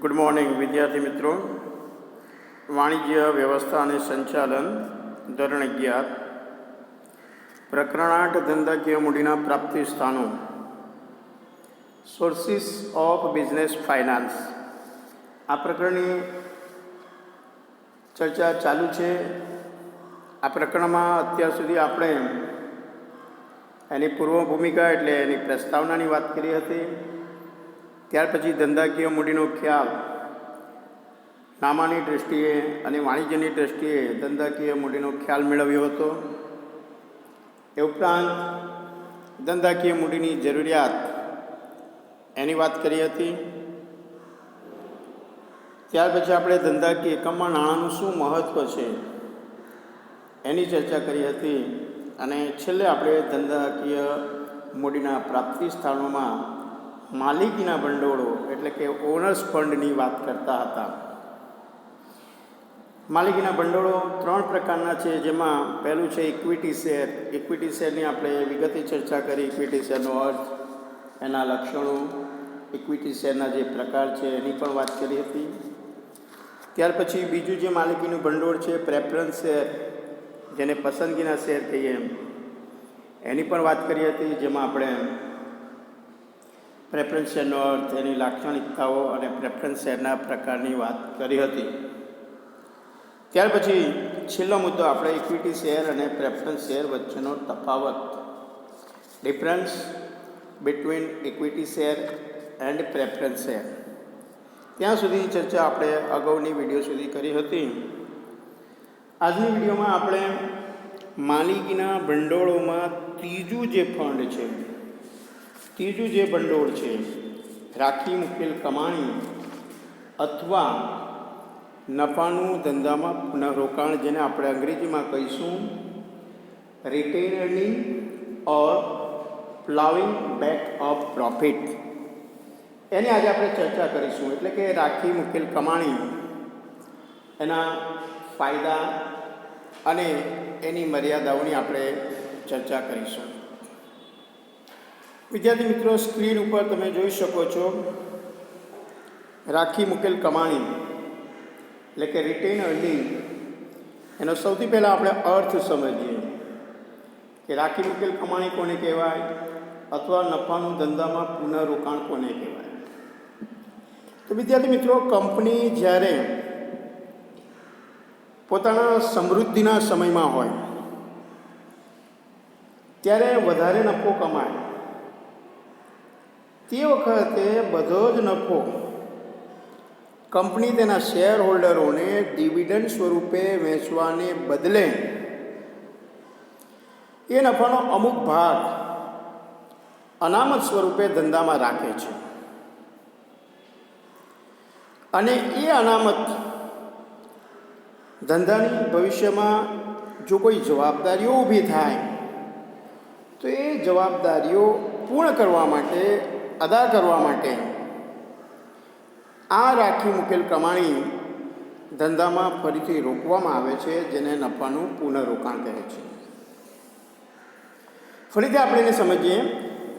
Good morning વિદ્યાર્થી મિત્રો. વાણિજ્ય વ્યવસ્થા અને સંચાલન, ધોરણ અગિયાર. પ્રકરણ આઠ ધંધાકીય મૂડીના પ્રાપ્તિ સ્થાનો. સોર્સિસ ઓફ બિઝનેસ ફાઇનાન્સ આ પ્રકરણની ચર્ચા ચાલુ છે. આ પ્રકરણમાં અત્યાર સુધી આપણે એની પૂર્વ ભૂમિકા એટલે એની પ્રસ્તાવનાની વાત કરી હતી. ત્યાર પછી ધંધાકીય મૂડીનો ખ્યાલ, નામાની દ્રષ્ટિએ અને વાણિજ્યની દ્રષ્ટિએ ધંધાકીય મૂડીનો ખ્યાલ મેળવ્યો હતો. એ ઉપરાંત ધંધાકીય મૂડીની જરૂરિયાત એની વાત કરી હતી. ત્યાર પછી આપણે ધંધાકીય એકમમાં નાણાંનું શું મહત્ત્વ છે એની ચર્ચા કરી હતી અને છેલ્લે આપણે ધંધાકીય મૂડીના પ્રાપ્તિ સ્થાનોમાં માલિકીના ભંડોળો એટલે કે ઓનર્સ ફંડની વાત કરતા હતા. માલિકીના ભંડોળો ત્રણ પ્રકારના છે, જેમાં પહેલું છે ઇક્વિટી શેર ઇક્વિટી શેરની આપણે વિગતે ચર્ચા કરી ઇક્વિટી શેરનો અર્થ, એના લક્ષણો ઇક્વિટી શેરના જે પ્રકાર છે એની પણ વાત કરી હતી. ત્યાર પછી બીજું જે માલિકીનું ભંડોળ છે પ્રેફરન્સ શેર જેને પસંદગીના શેર કહીએ એની પણ વાત કરી હતી, જેમાં આપણે પ્રેફરન્સ શેરનો અર્થ એની લાક્ષણિકતાઓ અને પ્રેફરન્સ શેરના પ્રકારની વાત કરી હતી. ત્યાર પછી છેલ્લો મુદ્દો આપણે ઇક્વિટી શેર અને પ્રેફરન્સ શેર વચ્ચેનો તફાવત. Difference between equity share and preference share ત્યાં સુધીની ચર્ચા આપણે અગાઉની વીડિયો સુધી કરી હતી. આજની વિડીયોમાં આપણે માલિકીના ભંડોળોમાં ત્રીજું જે ફંડ છે ત્રીજું જે ભંડોળ છે, રાખી મૂકેલ કમાણી અથવા નફાનું ધંધામાં પુનઃરોકાણ જેને આપણે અંગ્રેજીમાં કહીશું retain or ploughing back of profit એની આજે આપણે ચર્ચા કરીશું, એટલે કે રાખી મૂકેલ કમાણી, એના ફાયદા અને એની મર્યાદાઓની આપણે ચર્ચા કરીશું. વિદ્યાર્થી મિત્રો, સ્ક્રીન ઉપર તમે જોઈ શકો છો રાખી મૂકેલ કમાણી, એટલે કે રિટેન અર્નિંગ એનો સૌથી પહેલાં આપણે અર્થ સમજીએ કે રાખી મૂકેલ કમાણી કોને કહેવાય? અથવા નફાનું ધંધામાં પુનઃરોકાણ કોને કહેવાય? તો વિદ્યાર્થી મિત્રો, કંપની જ્યારે પોતાના સમૃદ્ધિના સમયમાં હોય, ત્યારે વધારે નફો કમાય. તે વખતે બધો જ નફો કંપની તેના શેર હોલ્ડરોને ડિવિડન્ડ સ્વરૂપે વેચવાને બદલે એ નફાનો અમુક ભાગ અનામત સ્વરૂપે ધંધામાં રાખે છે. અને એ અનામત ધંધાની ભવિષ્યમાં જો કોઈ જવાબદારીઓ ઊભી થાય, તો એ જવાબદારીઓ પૂર્ણ કરવા માટે અદા કરવા માટે આ રાખી મૂકેલ કમાણી ધંધામાં ફરીથી રોકવામાં આવે છે, જેને નફાનું પુનઃરોકાણ કહે છે. ફરીથી આપણે એને સમજીએ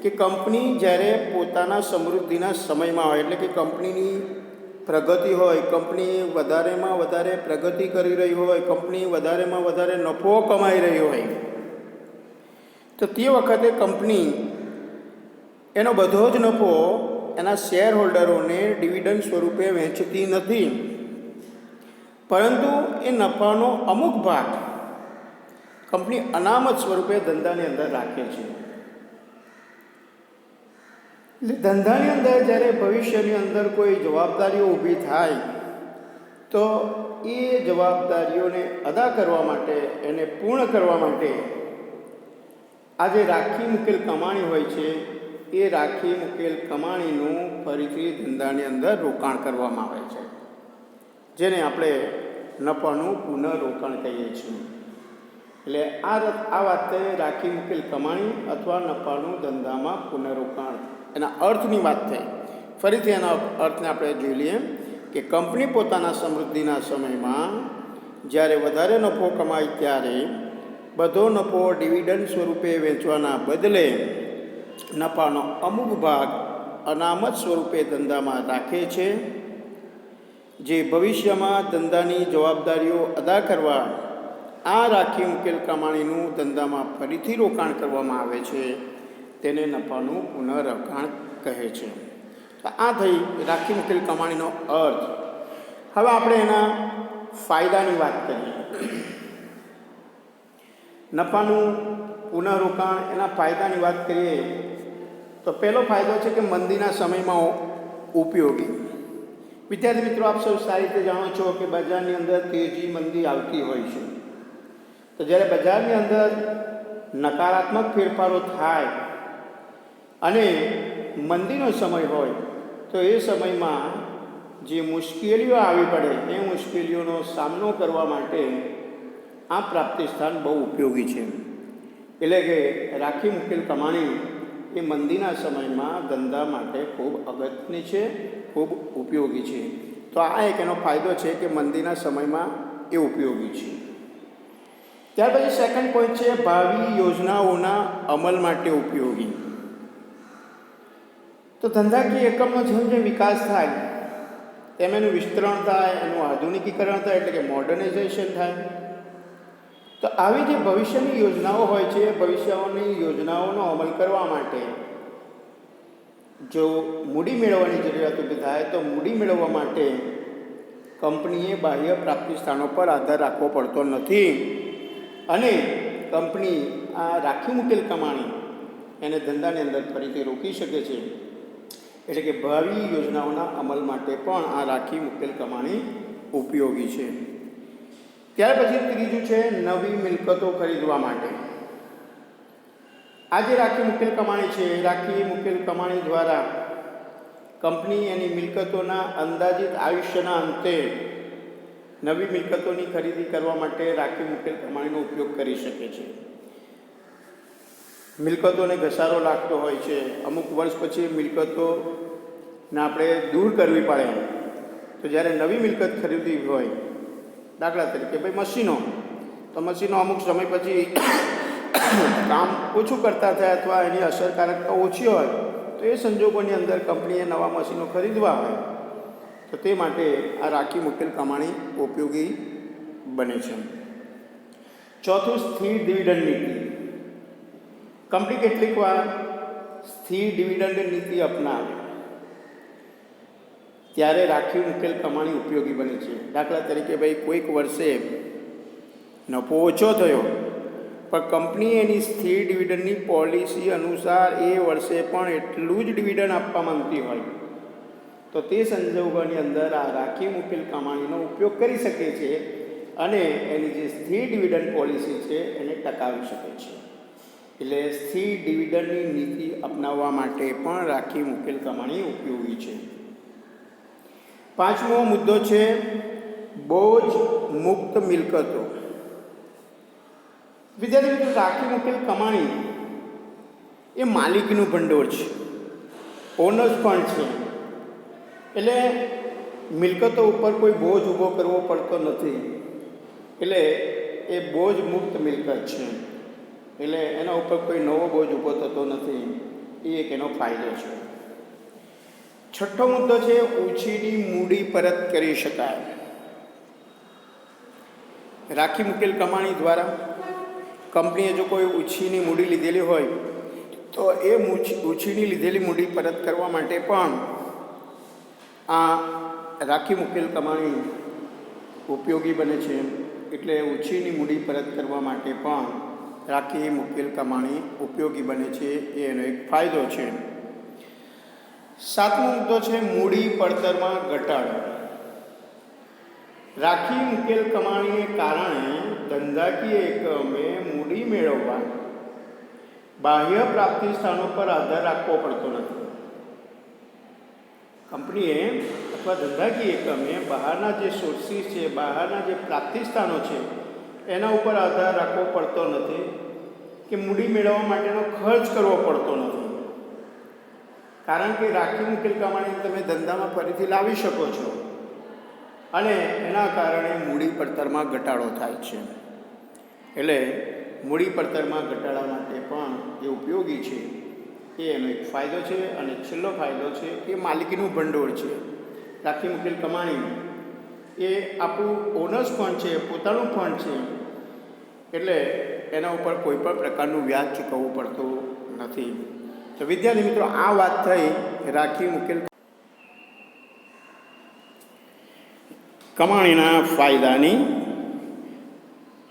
કે કંપની જ્યારે પોતાના સમૃદ્ધિના સમયમાં હોય, એટલે કે કંપનીની પ્રગતિ હોય, કંપની વધારેમાં વધારે પ્રગતિ કરી રહી હોય, કંપની વધારેમાં વધારે નફો કમાઈ રહી હોય, તો તે વખતે કંપની એનો બધો જ નફો એના શેર હોલ્ડરોને ડિવિડન્ડ સ્વરૂપે વહેંચતી નથી. પરંતુ એ નફાનો અમુક ભાગ કંપની અનામત સ્વરૂપે ધંધાની અંદર રાખે છે. એટલે ધંધાની અંદર જ્યારે ભવિષ્યની અંદર કોઈ જવાબદારીઓ ઊભી થાય, તો એ જવાબદારીઓને અદા કરવા માટે, એને પૂર્ણ કરવા માટે આજે રાખી મૂકેલ કમાણી હોય છે એ રાખી મૂકેલ કમાણીનું ફરીથી ધંધાની અંદર રોકાણ કરવામાં આવે છે. જેને આપણે નફાનું પુનઃરોકાણ કહીએ છીએ. એટલે આ આ વાત રાખી મૂકેલ કમાણી અથવા નફાનું ધંધામાં પુનઃરોકાણ. એના અર્થની વાત થઈ ફરીથી એના અર્થને આપણે જોઈ લઈએ કે કંપની પોતાના સમૃદ્ધિના સમયમાં જ્યારે વધારે નફો કમાય ત્યારે બધો નફો ડિવિડન્ડ સ્વરૂપે વેચવાના બદલે નફાનો અમુક ભાગ અનામત સ્વરૂપે ધંધામાં રાખે છે. જે ભવિષ્યમાં ધંધાની જવાબદારીઓ અદા કરવા, આ રાખી ઉકેલ કમાણીનું ધંધામાં ફરીથી રોકાણ કરવામાં આવે છે, તેને નફાનું પુનઃરોકાણ કહે છે. તો આ થઈ રાખી ઉકેલ કમાણીનો અર્થ. હવે આપણે એના ફાયદાની વાત કરીએ. નફાનું પુનઃરોકાણ એના ફાયદાની વાત કરીએ તો પહેલો ફાયદો છે કે મંદીના સમયમાં ઉપયોગી. વિદ્યાર્થી મિત્રો, આપ સૌ સારી રીતે જાણો છો કે બજારની અંદર તેજી મંદી આવતી હોય છે. તો જ્યારે બજારની અંદર નકારાત્મક ફેરફારો થાય અને મંદીનો સમય હોય, તો એ સમયમાં જે મુશ્કેલીઓ આવી પડે, એ મુશ્કેલીઓનો સામનો કરવા માટે આ પ્રાપ્તિ સ્થાન બહુ ઉપયોગી છે. એટલે કે રાખી મૂકેલ કમાણી એ મંદીના સમયમાં ધંધા માટે ખૂબ અગત્યની છે, ખૂબ ઉપયોગી છે. તો આ એક એનો ફાયદો છે કે મંદીના સમયમાં એ ઉપયોગી છે. ત્યાર પછી સેકન્ડ પોઈન્ટ છે, ભાવિ યોજનાઓના અમલ માટે ઉપયોગી. તો ધંધાકીય એકમનો જેમ જેમ વિકાસ થાય, તેમ એનું વિસ્તરણ થાય, એનું આધુનિકીકરણ થાય, એટલે કે મોડર્નાઇઝેશન થાય. તો આવી જે ભવિષ્યની યોજનાઓ હોય છે ભવિષ્યની યોજનાઓનો અમલ કરવા માટે જો મૂડી મેળવવાની જરૂરિયાત ઊભી થાય, તો મૂડી મેળવવા માટે કંપનીએ બાહ્ય પ્રાપ્તિ સ્થાનો પર આધાર રાખવો પડતો નથી. અને કંપની આ રાખી મૂકેલ કમાણી એને ધંધાની અંદર ફરીથી રોકી શકે છે. એટલે કે ભાવિ યોજનાઓના અમલ માટે પણ આ રાખી મૂકેલ કમાણી ઉપયોગી છે. ત્યાર પછી ત્રીજું છે નવી મિલકતો ખરીદવા માટે. આ જે રાખી મુકેલ કમાણી છે. રાખી મુકેલ કમાણી દ્વારા કંપની એની મિલકતોના અંદાજિત આયુષ્યના અંતે નવી મિલકતોની ખરીદી કરવા માટે રાખી મુકેલ કમાણીનો ઉપયોગ કરી શકે છે. મિલકતોને ઘસારો લાગતો હોય છે. અમુક વર્ષ પછી મિલકતોને આપણે દૂર કરવી પડે તો જ્યારે નવી મિલકત ખરીદવી હોય દાખલા તરીકે, ભાઈ, મશીનો. તો મશીનો અમુક સમય પછી કામ ઓછું કરતા થાય અથવા એની અસરકારકતા ઓછી હોય, તો એ સંજોગોની અંદર કંપનીએ નવા મશીનો ખરીદવા હોય. તો તે માટે આ રાખી મૂકેલ કમાણી ઉપયોગી બને છે. ચોથું, સ્થિર ડિવિડન્ડ નીતિ. કંપની કેટલીક વાર સ્થિર ડિવિડન્ડ નીતિ અપનાવે. ત્યારે રાખી મૂકેલ કમાણી ઉપયોગી બને છે. દાખલા તરીકે ભાઈ, કોઈક વર્ષે નફો ઓછો થયો, પણ કંપની એની સ્થિર ડિવિડન્ડની પોલિસી અનુસાર એ વર્ષે પણ એટલું જ ડિવિડન્ડ આપવા માંગતી હોય. તો તે સંજોગોની અંદર આ રાખી મૂકેલ કમાણીનો ઉપયોગ કરી શકે છે અને એની જે સ્થિર ડિવિડન્ડ પોલિસી છે એને ટકાવી શકે છે. એટલે સ્થિર ડિવિડન્ડની નીતિ અપનાવવા માટે પણ રાખી મૂકેલ કમાણી ઉપયોગી છે. પાંચમો મુદ્દો છે બોજ મુક્ત મિલકતો. વિદ્યાર્થી મિત્રો, રાખી મૂકેલ કમાણી એ માલિકીનું ભંડોળ છે. ઓનર્સ પણ છે. એટલે મિલકતો ઉપર કોઈ બોજ ઊભો કરવો પડતો નથી. એટલે એ બોજ મુક્ત મિલકત છે. એટલે એના ઉપર કોઈ નવો બોજ ઊભો થતો નથી. એ એક એનો ફાયદો છે. છઠ્ઠો મુદ્દો છે ઓછીની મૂડી પરત કરી શકાય. રાખી મૂકેલ કમાણી દ્વારા કંપનીએ જો કોઈ ઉછીની મૂડી લીધેલી હોય, તો એ ઉછીની લીધેલી મૂડી પરત કરવા માટે પણ આ રાખી મૂકેલ કમાણી ઉપયોગી બને છે. એટલે ઉછીની મૂડી પરત કરવા માટે પણ રાખી મૂકેલ કમાણી ઉપયોગી બને છે. એ એનો એક ફાયદો છે. સાતમો મુદ્દો છે મૂડી પડતરમાં ઘટાડો. રાખી મૂકેલ કમાણીને કારણે ધંધાકીય એકમે મૂડી મેળવવા બાહ્ય પ્રાપ્તિ સ્થાનો પર આધાર રાખવો પડતો નથી. કંપનીએ અથવા ધંધાકીય એકમે બહારના જે સોર્સિસ છે, બહારના જે પ્રાપ્તિ સ્થાનો છે, એના ઉપર આધાર રાખવો પડતો નથી કે મૂડી મેળવવા માટેનો ખર્ચ કરવો પડતો નથી. કારણ કે રાખી મૂકેલ કમાણી તમે ધંધામાં ફરીથી લાવી શકો છો. અને એના કારણે મૂડી પડતરમાં ઘટાડો થાય છે. એટલે મૂડી પડતરમાં ઘટાડા માટે પણ એ ઉપયોગી છે. એ એનો એક ફાયદો છે અને છેલ્લો ફાયદો છે એ માલિકીનું ભંડોળ છે. રાખી મૂકેલ કમાણી એ આપણું ઓનર્સ ફંડ છે, પોતાનું ફંડ છે. એટલે એના ઉપર કોઈ પણ પ્રકારનું વ્યાજ ચૂકવવું પડતું નથી. તો વિદ્યાર્થી મિત્રો, આ વાત થઈ રાખી મૂકેલ કમાણીના ફાયદાની.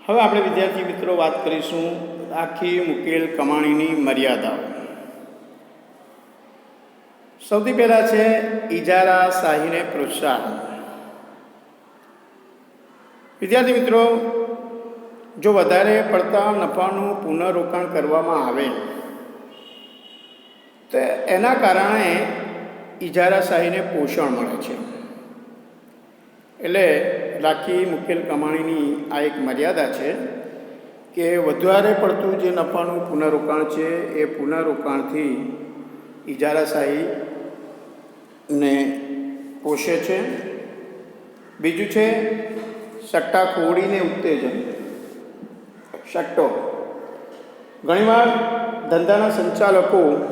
હવે આપણે વિદ્યાર્થી મિત્રો વાત કરીશું રાખી મૂકેલ કમાણીની મર્યાદાઓ. સૌથી પહેલાં છે ઇજારા શાહીને પ્રોત્સાહન. વિદ્યાર્થી મિત્રો, જો વધારે પડતા નફાનું પુનઃરોકાણ કરવામાં આવે તો એના કારણે ઇજારાશાહીને પોષણ મળે છે. એટલે રાખી મુકેલ કમાણીની આ એક મર્યાદા છે કે વધારે પડતું જે નફાનું પુનઃરોકાણ છે એ પુનઃરોકાણથી ઇજારાશાહીને પોષે છે. બીજું છે સટ્ટાખોરીને ઉત્તેજન. સટ્ટો. ઘણીવાર ધંધાના સંચાલકો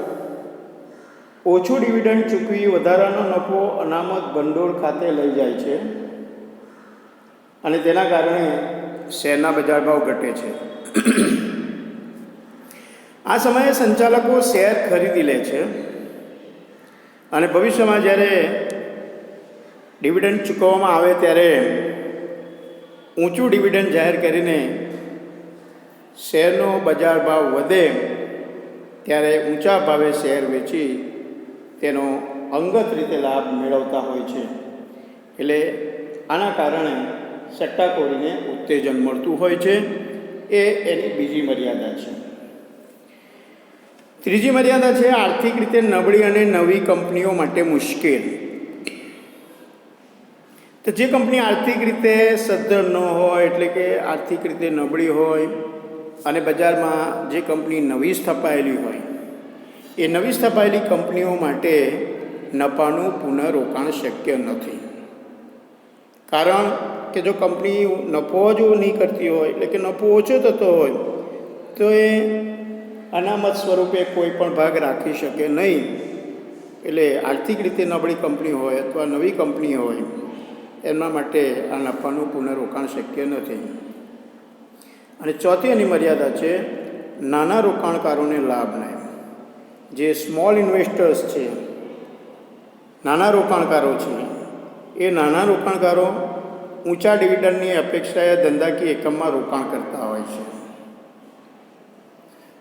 ઓછું ડિવિડન્ડ ચૂકવી વધારાનો નફો અનામત ભંડોળ ખાતે લઈ જાય છે અને તેના કારણે શેરના બજાર ભાવ ઘટે છે. આ સમયે સંચાલકો શેર ખરીદી લે છે અને ભવિષ્યમાં જ્યારે ડિવિડન્ડ ચૂકવવામાં આવે ત્યારે ઊંચું ડિવિડન્ડ જાહેર કરીને શેરનો બજાર ભાવ વધે, ત્યારે ઊંચા ભાવે શેર વેચી તેનો અંગત રીતે લાભ મેળવતા હોય છે. એટલે આના કારણે સટ્ટાખોરીને ઉત્તેજન મળતું હોય છે. એ એની બીજી મર્યાદા છે. ત્રીજી મર્યાદા છે આર્થિક રીતે નબળી અને નવી કંપનીઓ માટે મુશ્કેલ. તો જે કંપની આર્થિક રીતે સદ્ધર ન હોય, એટલે કે આર્થિક રીતે નબળી હોય, અને બજારમાં જે કંપની નવી સ્થપાયેલી હોય એ નવી સ્થપાયેલી કંપનીઓ માટે નફાનું પુનઃરોકાણ શક્ય નથી. કારણ કે જો કંપની નફો જ નહીં કરતી હોય, એટલે કે નફો ઓછો થતો હોય, તો એ અનામત સ્વરૂપે કોઈ પણ ભાગ રાખી શકે નહીં. એટલે આર્થિક રીતે નબળી કંપની હોય અથવા નવી કંપની હોય એમના માટે આ નફાનું પુનઃરોકાણ શક્ય નથી. અને ચોથી એની મર્યાદા છે, નાના રોકાણકારોને લાભ નહીં. જે સ્મોલ ઇન્વેસ્ટર્સ છે, નાના રોકાણકારો છે, એ નાના રોકાણકારો ઊંચા ડિવિડન્ડની અપેક્ષાએ ધંધાકીય એકમમાં રોકાણ કરતા હોય છે.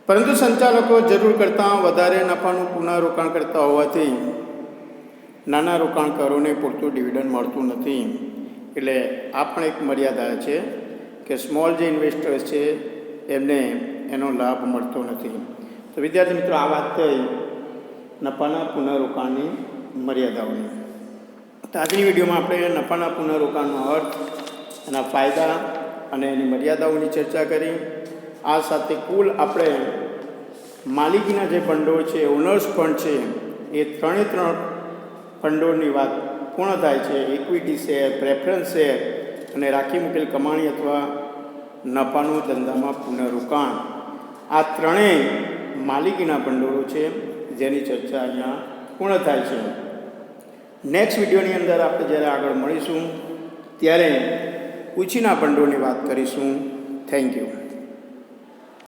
પરંતુ સંચાલકો જરૂર કરતાં વધારે નફાનું પુનઃરોકાણ કરતા હોવાથી નાના રોકાણકારોને પૂરતું ડિવિડન્ડ મળતું નથી. એટલે આ પણ એક મર્યાદા છે કે સ્મોલ જે ઇન્વેસ્ટર્સ છે, એમને એનો લાભ મળતો નથી. તો વિદ્યાર્થી મિત્રો, આ વાત થઈ નફાના પુનઃરોકાણની મર્યાદાઓની. તો આજની વિડીયોમાં આપણે નફાના પુનઃરોકાણનો અર્થ એના ફાયદા અને એની મર્યાદાઓની ચર્ચા કરી. આ સાથે કુલ આપણે માલિકીના જે ભંડોળ છે, ઓનર્સ ફંડ છે, એ ત્રણે ત્રણ ભંડોળની વાત પૂર્ણ થાય છે. ઇક્વિટી શેર પ્રેફરન્સ શેર અને રાખી મૂકેલ કમાણી અથવા નફાનું ધંધામાં પુનઃરોકાણ. આ ત્રણેય માલિકીના ભંડોળો છે જેની ચર્ચા અહીંયા પૂર્ણ થાય છે. નેક્સ્ટ વિડીયોની અંદર આપણે જ્યારે આગળ મળીશું, ત્યારે ઉછીના ભંડોળની વાત કરીશું. Thank you